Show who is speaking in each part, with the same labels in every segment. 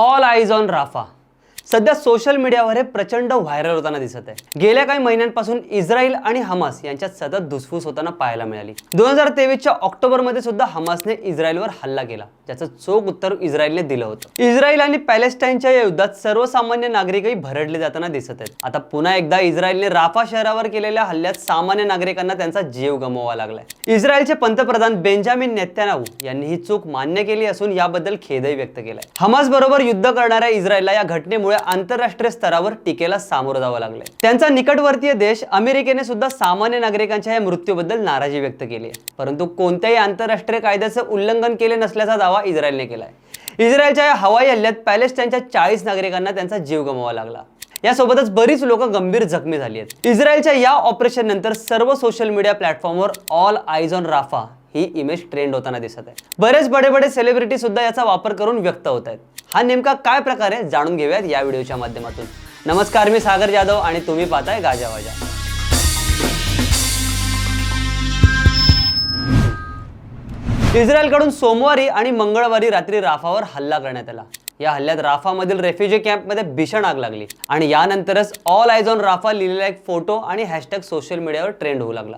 Speaker 1: All eyes on Rafah सध्या social मीडियावर हे प्रचंड व्हायरल होताना दिसत आहे. गेल्या काही महिन्यांपासून इस्रायल आणि हमास यांच्यात सतत धुसफूस होताना पाहायला मिळाली. दोन हजार तेवीसच्या ऑक्टोबरमध्ये सुद्धा हमासने इस्रायलवर हल्ला केला ज्याचं चोख उत्तर इस्रायलने दिलं होतं. इस्रायल आणि पॅलेस्टाईनच्या या युद्धात सर्वसामान्य नागरिकही भरडले जाताना दिसत आहेत. आता पुन्हा एकदा इस्रायलने राफा शहरावर केलेल्या हल्ल्यात सामान्य नागरिकांना त्यांचा जीव गमवावा लागलाय. इस्रायलचे पंतप्रधान बेंजामिन नेत्यानाहू यांनी ही चूक मान्य केली असून याबद्दल खेदही व्यक्त केलाय. हमास बरोबर युद्ध करणाऱ्या इस्रायलला या घटनेमुळे आंतरराष्ट्रीय स्तरावर टीकेला सामोरं जावं लागलंय. त्यांचा निकटवर्तीय देश अमेरिकेने सुद्धा सामान्य नागरिकांच्या या मृत्यूबद्दल नाराजी व्यक्त केली आहे. परंतु कोणत्याही आंतरराष्ट्रीय कायद्याचं उल्लंघन केले नसल्याचा दावा इस्रायलने केलाय. इस्रायलच्या या हवाई हल्ल्यात पॅलेस्टाईनच्या चाळीस नागरिकांना त्यांचा जीव गमवावा लागला. यासोबतच बरीच लोक गंभीर जखमी झाली आहेत. इस्रायलच्या या ऑपरेशन नंतर सर्व सोशल मीडिया प्लॅटफॉर्मवर ऑल आयझ ऑन राफा ही इमेज ट्रेंड होताना दिसत आहे. बरेच बडे बडे सेलिब्रिटी सुद्धा याचा वापर करून व्यक्त होत आहेत. हा नेमका काय प्रकार आहे जाणून घेऊयात या व्हिडिओच्या माध्यमातून. नमस्कार मी सागर जाधव आणि तुम्ही पाहताय गाजावाजा इस्रायलकडून सोमवारी आणि मंगळवारी रात्री राफावर हल्ला करण्यात आला. या हल्ल्यात राफामधील रेफ्युजी कॅम्पमध्ये भीषण आग लागली आणि यानंतरच ऑल आयझ ऑन राफा लिहिलेला एक फोटो आणि हॅशटॅग सोशल मीडियावर ट्रेंड होऊ लागला.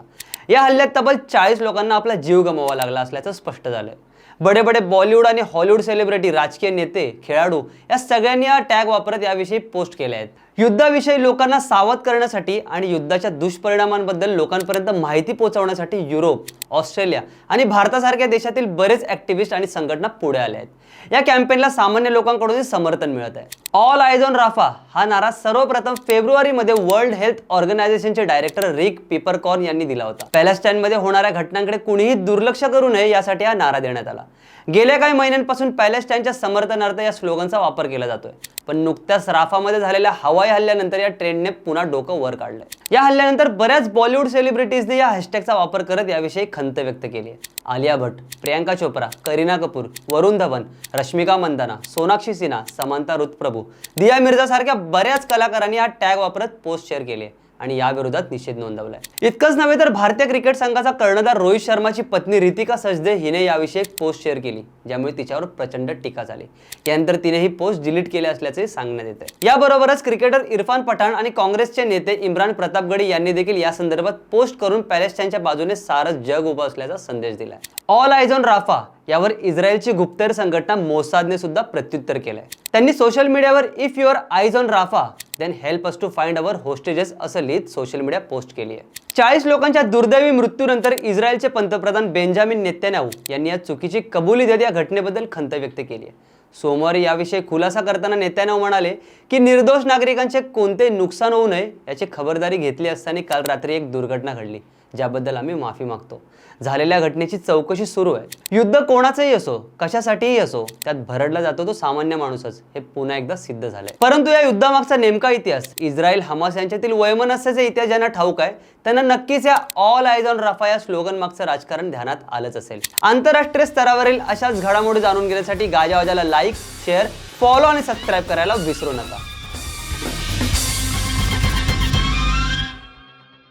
Speaker 1: या हल्ल्यात तब्बल चाळीस लोकांना आपला जीव गमवावा लागला असल्याचं स्पष्ट झालंय. बडे बडे बॉलिवूड आणि हॉलिवूड सेलिब्रिटी राजकीय नेते खेळाडू या सगळ्यांनी हा टॅग वापरत याविषयी पोस्ट केल्या आहेत. युद्धाविषयी लोकांना सावध करण्यासाठी आणि युद्धाच्या दुष्परिणामांबद्दल लोकांपर्यंत माहिती पोहोचवण्यासाठी युरोप ऑस्ट्रेलिया आणि भारतासारख्या देशातील बरेच ऍक्टिव्हिस्ट आणि संघटना पुढे आल्या आहेत. या कॅम्पेनला सामान्य लोकांकडूनही समर्थन मिळत आहे. ऑल आयज ऑन राफा हा नारा सर्वप्रथम फेब्रुवारीमध्ये वर्ल्ड हेल्थ ऑर्गनायझेशनचे डायरेक्टर रिक पिपरकॉर्न यांनी दिला होता. पॅलेस्टाईनमध्ये होणाऱ्या घटनांकडे कुणीही दुर्लक्ष करू नये यासाठी हा नारा देण्यात आला. गेल्या काही महिन्यांपासून पॅलेस्टाईनच्या समर्थनार्थ या स्लोगनचा वापर केला जातोय. पण नुकत्याच राफामध्ये झालेल्या हवा हवाई हल्ल्यानंतर या ट्रेंडने पुन्हा डोकं वर काढलंय. या हल्ल्यानंतर बऱ्याच बॉलिवूड सेलिब्रिटीजने या हॅशटॅगचा वापर करत याविषयी खंत व्यक्त केली आहे. आलिया भट्ट प्रियांका चोप्रा करीना कपूर वरुण धवन रश्मिका मंदाना सोनाक्षी सिन्हा समांता रुतप्रभू दिया मिर्झा सारख्या बऱ्याच कलाकारांनी हा टॅग वापरत पोस्ट शेअर केली आहे. आणि या विरोधात निषेध नोंदवलाय. इतकंच नव्हे तर भारतीय क्रिकेट संघाचा कर्णधार रोहित शर्माची पत्नी रितिका सजदे हिने याविषयी एक पोस्ट शेअर केली ज्यामुळे तिच्यावर प्रचंड टीका झाली. यानंतर तिने ही पोस्ट डिलीट केली असल्याचे सांगण्यात येते याबरोबरच क्रिकेटर इरफान पठाण आणि काँग्रेसचे नेते इम्रान प्रतापगडी यांनी देखील या संदर्भात पोस्ट करून पॅलेस्टाईनच्या बाजूने सारं जग उभं असल्याचा संदेश दिलाय. ऑल आयझ ऑन राफा यावर इस्रायलची गुप्तहेर संघटना मोसादने सुद्धा प्रत्युत्तर केलंय. त्यांनी सोशल मीडियावर if your eyes on Rafah then help us to find our hostages असं लिहित सोशल मीडिया पोस्ट केली आहे. चाळीस लोकांच्या दुर्दैवी मृत्यूनंतर इस्रायलचे पंतप्रधान बेंजामिन नेत्यानाहू यांनी या चुकीची कबुली देत या घटनेबद्दल खंत व्यक्त केली आहे. सोमवारी याविषयी खुलासा करताना नेत्यानाऊ म्हणाले की निर्दोष नागरिकांचे कोणते नुकसान होऊ नये याची खबरदारी घेतली असताना काल रात्री एक दुर्घटना घडली. ज्याबद्दल आम्ही माफी मागतो. झालेल्या घटनेची चौकशी सुरू आहे. युद्ध कोणाचंही असो कशासाठीही असो त्यात भरडला जातो तो सामान्य माणूसच. हे पुन्हा एकदा सिद्ध झालंय. परंतु या युद्धामागचा नेमका इतिहास इस्रायल हमास यांच्यातील वैमनस्याचे इतिहास ज्यांना ठाऊक आहे त्यांना नक्कीच या ऑल आयज ऑन रफा या स्लोगन मागचं राजकारण ध्यानात आलंच असेल. आंतरराष्ट्रीय स्तरावरील अशाच घडामोडी जाणून घेण्यासाठी गाजावाजाला लाईक शेअर फॉलो आणि सबस्क्राईब करायला विसरू नका.